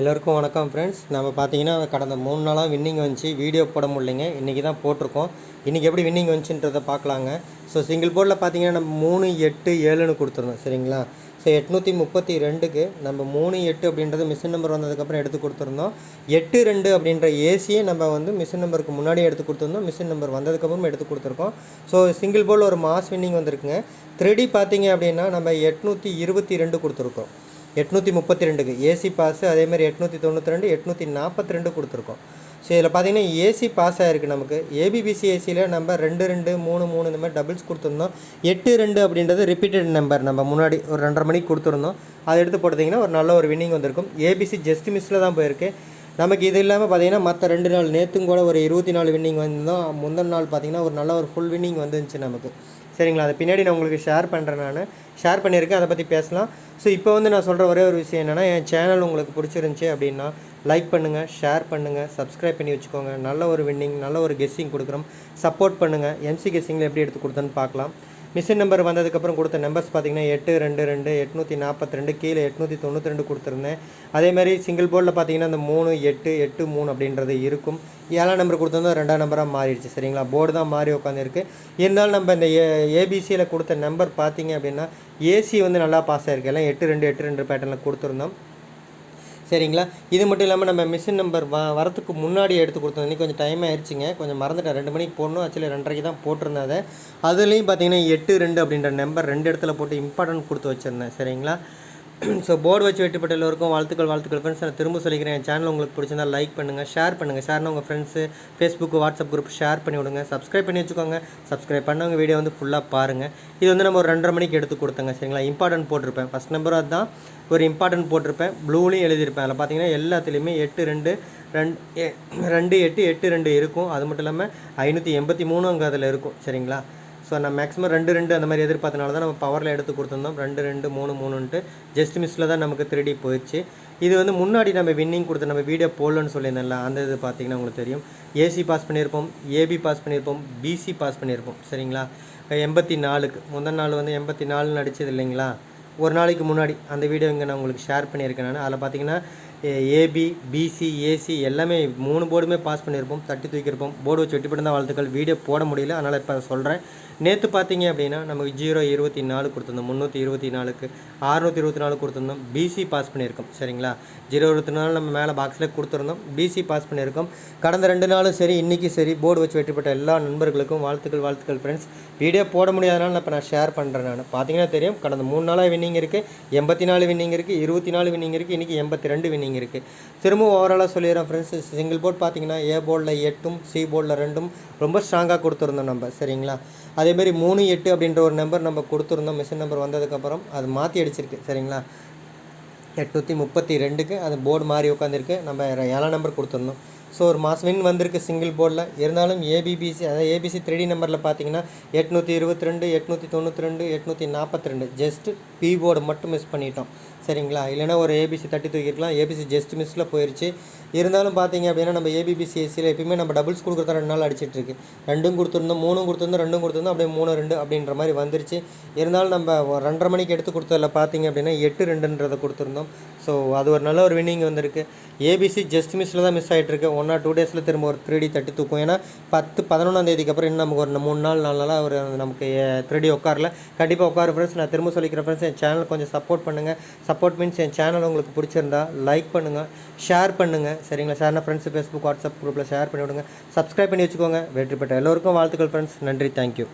எல்லோருக்கும் வணக்கம் ஃப்ரெண்ட்ஸ் நம்ம பார்த்தீங்கன்னா கடந்த மூணு நாளாக வின்னிங் வந்துச்சு. வீடியோ போட முடியலைங்க. இன்றைக்கி தான் போட்டிருக்கோம். இன்றைக்கி எப்படி வின்னிங் வந்துச்சுன்றதை பார்க்கலாங்க. ஸோ சிங்கிள் போர்டில் பார்த்தீங்கன்னா நம்ம மூணு எட்டு ஏழுன்னு கொடுத்துருந்தோம். சரிங்களா? ஸோ எட்நூற்றி முப்பத்தி ரெண்டுக்கு நம்ம மூணு எட்டு அப்படின்றது மிஷின் நம்பர் வந்ததுக்கப்புறம் எடுத்து கொடுத்துருந்தோம். எட்டு ரெண்டு அப்படின்ற ஏசியை நம்ம வந்து மிஷின் நம்பருக்கு முன்னாடியே எடுத்து கொடுத்துருந்தோம். மிஷின் நம்பர் வந்ததுக்கப்புறம் எடுத்து கொடுத்துருக்கோம். ஸோ சிங்கிள் போர்டில் ஒரு மாஸ் வின்னிங் வந்திருக்குங்க. த்ரெடி பார்த்தீங்க அப்படின்னா நம்ம எட்நூற்றி இருபத்தி ரெண்டு கொடுத்துருக்கோம். எட்நூற்றி முப்பத்தி ரெண்டுக்கு. ஏசி பாஸு அதேமாதிரி எட்நூற்றி தொண்ணூற்றி ரெண்டு எட்நூற்றி நாற்பத்தி ரெண்டு கொடுத்துருக்கோம். ஸோ இதில் பார்த்தீங்கன்னா ஏசி பாஸ் ஆகிருக்கு நமக்கு. ஏபிபிசி ஏசியில் நம்ம ரெண்டு ரெண்டு மூணு மூணு இந்த மாதிரி டபுள்ஸ் கொடுத்துருந்தோம். எட்டு ரெண்டு அப்படின்றது ரிப்பீட்டட் நம்பர் நம்ம முன்னாடி ஒரு ரெண்டரை மணிக்கு கொடுத்துருந்தோம். அதை எடுத்து போட்டிங்கன்னா ஒரு நல்ல ஒரு வின்னிங் வந்திருக்கும். ஏபிசி ஜஸ்ட் மிஸ்ஸில் தான் போயிருக்கு. நமக்கு இது இல்லாமல் பார்த்தீங்கன்னா மற்ற ரெண்டு நாள் நேற்றும் கூட ஒரு இருபத்தி நாலு வின்னிங் வந்திருந்தோம். முந்தின நாள் பார்த்தீங்கன்னா ஒரு நல்ல ஒரு ஃபுல் வின்னிங் வந்துருந்துச்சு நமக்கு. சரிங்களா? அதை பின்னாடி நான் உங்களுக்கு ஷேர் பண்ணுறேன் நான். ஷேர் பண்ணியிருக்கேன். அதை பற்றி பேசலாம். ஸோ இப்போ வந்து நான் சொல்கிற ஒரே ஒரு விஷயம் என்னென்னா என் சேனல் உங்களுக்கு பிடிச்சிருந்துச்சி அப்படின்னா லைக் பண்ணுங்கள் ஷேர் பண்ணுங்கள் சப்ஸ்கிரைப் பண்ணி வச்சுக்கோங்க. நல்ல ஒரு வின்னிங் நல்ல ஒரு கெஸ்ஸிங் கொடுக்குறோம். சப்போர்ட் பண்ணுங்கள் எம்சி கெஸ்ஸிங்கில் எப்படி எடுத்து கொடுத்தோன்னு பார்க்கலாம். மிஷின் நம்பர் வந்ததுக்கப்புறம் கொடுத்த நம்பர்ஸ் பார்த்தீங்கன்னா எட்டு ரெண்டு ரெண்டு எட்நூற்றி நாற்பத்தி ரெண்டு கீழே எட்நூற்றி தொண்ணூற்றி ரெண்டு கொடுத்துருந்தேன் அதேமாதிரி சிங்கிள் போர்டில் பார்த்தீங்கன்னா அந்த மூணு எட்டு எட்டு மூணு அப்படின்றது இருக்கும். ஏழாம் நம்பர் கொடுத்துருந்தோம் ரெண்டாம் நம்பராக மாறிடுச்சு சரிங்களா? போர்டு தான் மாறி உட்காந்துருக்கு இருந்தாலும் நம்ம இந்த ஏ ஏபிசியில் கொடுத்த நம்பர் பார்த்தீங்க அப்படின்னா ஏசி வந்து நல்லா பாஸ் ஆயிருக்கு. எல்லாம் எட்டு ரெண்டு எட்டு ரெண்டு பேட்டர்னில் கொடுத்துருந்தோம். சரிங்களா? இது மட்டும் இல்லாமல் நம்ம மிஷின் நம்பர் வ வரத்துக்கு முன்னாடி எடுத்து கொடுத்தோம். இன்றைக்கி கொஞ்சம் டைம் ஆயிடுச்சுங்க கொஞ்சம் மறந்துட்டேன். ரெண்டு மணிக்கு போடணும். ஆக்சுவலி ரெண்டரைக்கு தான் போட்டிருந்தேன் அதை. அதுலேயும் பார்த்தீங்கன்னா எட்டு ரெண்டு அப்படின்ற நம்பர் ரெண்டு இடத்துல போட்டு இம்பார்ட்டன்ட் கொடுத்து வச்சுருந்தேன். சரிங்களா? ஸோ போர்டு வச்சு வெட்டிப்பட்ட எல்லோருக்கும் வாழ்த்துக்கள் வாழ்த்துக்கள். ஃப்ரெண்ட்ஸ் நான் திரும்ப சொல்லிக்கிறேன். என் சேனல் உங்களுக்கு பிடிச்சிருந்தா லைக் பண்ணுங்கள் ஷேர் பண்ணுங்கள் ஷேர்னா உங்கள் friends Facebook WhatsApp group share பண்ணி விடுங்க. சப்ஸ்கிரைப் பண்ணி வச்சுக்கோங்க. சப்ஸ்கிரைப் பண்ணவங்க வீடியோ வந்து ஃபுல்லாக பாருங்கள் இது வந்து நம்ம ஒரு ரெண்டரை மணிக்கு எடுத்து கொடுத்தங்க சரிங்களா? இம்பார்ட்டன்ட் போட்டிருப்பேன். ஃபஸ்ட் நம்பர் அதுதான். ஒரு இம்பார்ட்டன்ட் போட்டிருப்பேன். ப்ளூலையும் எழுதியிருப்பேன். அதில் பார்த்தீங்கன்னா எல்லாத்துலேயுமே எட்டு ரெண்டு ரெண்டு எ- ரெண்டு எட்டு எட்டு ரெண்டு இருக்கும். அது மட்டும் இல்லாமல் ஐநூற்றி எண்பத்தி மூணு அங்கே அதில் இருக்கும் சரிங்களா? ஸோ நான் மேக்ஸிமம் ரெண்டு ரெண்டு அந்த மாதிரி எதிர்பார்த்தனால தான் நம்ம பவரில் எடுத்து கொடுத்துருந்தோம். ரெண்டு ரெண்டு மூணு மூணுன்ட்டு ஜஸ்ட் மிஸ்ஸில் தான் நமக்கு திருடி போயிடுச்சு. இது வந்து முன்னாடி நம்ம வின்னிங் கொடுத்த நம்ம வீடியோ போடலன்னு சொல்லியிருந்தேன்ல அந்த இது பார்த்தீங்கன்னா உங்களுக்கு தெரியும். ஏசி பாஸ் பண்ணியிருப்போம் ஏபி பாஸ் பண்ணியிருப்போம் பிசி பாஸ் பண்ணியிருப்போம். சரிங்களா? எண்பத்தி நாலுக்கு முதல் நாள் வந்து எண்பத்தி நாலுன்னு அடிச்சது இல்லைங்களா? ஒரு நாளைக்கு முன்னாடி அந்த வீடியோ இங்கே நான் உங்களுக்கு ஷேர் பண்ணியிருக்கேன் நான். அதில் பார்த்தீங்கன்னா ஏபி பிசி ஏசி எல்லாமே மூணு போர்டுமே பாஸ் பண்ணியிருப்போம் தட்டி தூக்கியிருப்போம். போர்டு வச்சு வெட்டிப்பட்டு தான் வாழ்த்துக்கள். வீடியோ போட முடியல அதனால் இப்போ சொல்கிறேன் நேற்று பார்த்தீங்க அப்படின்னா நமக்கு ஜீரோ இருபத்தி நாலு கொடுத்துருந்தோம் முந்நூற்றி இருபத்தி நாலுக்கு அறுநூற்றி இருபத்தி நாலு கொடுத்துருந்தோம் பிசி பாஸ் பண்ணியிருக்கோம் சரிங்களா? ஜீரோ இருபத்தி நாலு நம்ம மேலே பாக்ஸில் கொடுத்துருந்தோம். பிசி பாஸ் பண்ணியிருக்கோம். கடந்த ரெண்டு நாளும் சரி இன்றைக்கி சரி போர்டு வச்சு வெட்டிப்பட்ட எல்லா நண்பர்களுக்கும் வாழ்த்துக்கள் வாழ்த்துக்கள் ஃப்ரெண்ட்ஸ் வீடியோ போட முடியாதனால இப்போ நான் ஷேர் பண்ணுறேன் நான். பார்த்தீங்கன்னா தெரியும் கடந்த மூணு நாளாக வின்னிங் இருக்குது எண்பத்தி நாலு வின்னிங் இருக்குது இருபத்தி நாலு வின்னிங் இருக்குது இன்றைக்கி எண்பத்தி ரெண்டு வின்னிங் இருக்குது திரும்பவும் ஓவராலாக சொல்லிடுறேன் ஃப்ரெண்ட்ஸ் சிங்கிள் போர்ட் பார்த்தீங்கன்னா ஏ போர்டில் எட்டும் சி போர்டில் ரெண்டும் ரொம்ப ஸ்ட்ராங்காக கொடுத்துருந்தோம் நம்ம. சரிங்களா? அதேமாரி மூணு எட்டு அப்படின்ற ஒரு நம்பர் நம்ம கொடுத்துருந்தோம். மிஷின் நம்பர் வந்ததுக்கப்புறம் அது மாற்றி அடிச்சிருக்கு. சரிங்களா? எட்நூற்றி முப்பத்தி ரெண்டுக்கு அது போர்டு மாறி உட்காந்துருக்கு நம்ம ஏழாம் நம்பர் கொடுத்துருந்தோம். ஸோ ஒரு மாஸ் வின் வந்திருக்கு சிங்கிள் போர்டில் இருந்தாலும் ஏபிபிசி அதாவது ஏபிசி த்ரீ நம்பரில் பார்த்தீங்கன்னா எட்நூற்றி இருபத்தி ரெண்டு எட்நூற்றி தொண்ணூற்றி ரெண்டு எட்நூற்றி நாற்பத்தி ரெண்டு. ஜஸ்ட் பி போர்டு மட்டும் மிஸ் பண்ணிட்டோம். சரிங்களா? இல்லைன்னா ஒரு ஏபிசி தட்டி தூக்கிருக்கலாம் ஏபிசி ஜஸ்ட் மிஸ்ஸில் போயிடுச்சு இருந்தாலும் பார்த்தீங்க அப்படின்னா நம்ம ஏபிபிசி ஏசியில் எப்பயுமே நம்ம டபுள்ஸ் கொடுக்குறதா ரெண்டு நாள் அடிச்சிட்டு இருக்கு. ரெண்டும் கொடுத்துருந்தோம் மூணும் கொடுத்துருந்தோம் ரெண்டும் கொடுத்துருந்தோம் அப்படியே மூணு ரெண்டு அப்படின்ற மாதிரி வந்துருச்சு. இருந்தாலும் நம்ம ரெண்டரை மணிக்கு எடுத்து கொடுத்ததில் பார்த்தீங்க அப்படின்னா எட்டு ரெண்டுன்றதை கொடுத்துருந்தோம். ஸோ அது ஒரு நல்ல ஒரு வின்னிங் வந்திருக்கு. ஏபிசி ஜஸ்ட் மிஸ்ஸில் தான் மிஸ் ஆகிட்டுருக்கு ஒன் ஆர் டூ டேஸில் திரும்ப ஒரு த்ரீ டி தட்டி தூக்கும் ஏன்னா பத்து பதினொன்றாம் தேதிக்கு அப்புறம் இன்னும் நமக்கு ஒரு மூணு நாள் நாலு நாளாக ஒரு நமக்கு த்ரீ டி உட்காரல. கண்டிப்பாக உட்காரு ஃப்ரெண்ட்ஸ் நான் திரும்ப சொல்லிக்கிறேன் ஃப்ரெண்ட்ஸ் என் சேனல் கொஞ்சம் சப்போர்ட் பண்ணுங்கள் சப்போர்ட் மீன்ஸ் என் சேனல் உங்களுக்கு பிடிச்சிருந்தா லைக் பண்ணுங்கள் ஷேர் பண்ணுங்கள் சரிங்களா? ஷேர்னா ஃப்ரெண்ட்ஸ் ஃபேஸ்புக் வாட்ஸ்அப் குரூப்பில் ஷேர் பண்ணி விடுங்க. சப்ஸ்கிரைப் பண்ணி வச்சுக்கோங்க. வெற்றி பெற்ற எல்லோருக்கும் வாழ்த்துக்கள் ஃப்ரெண்ட்ஸ் நன்றி. தேங்க்யூ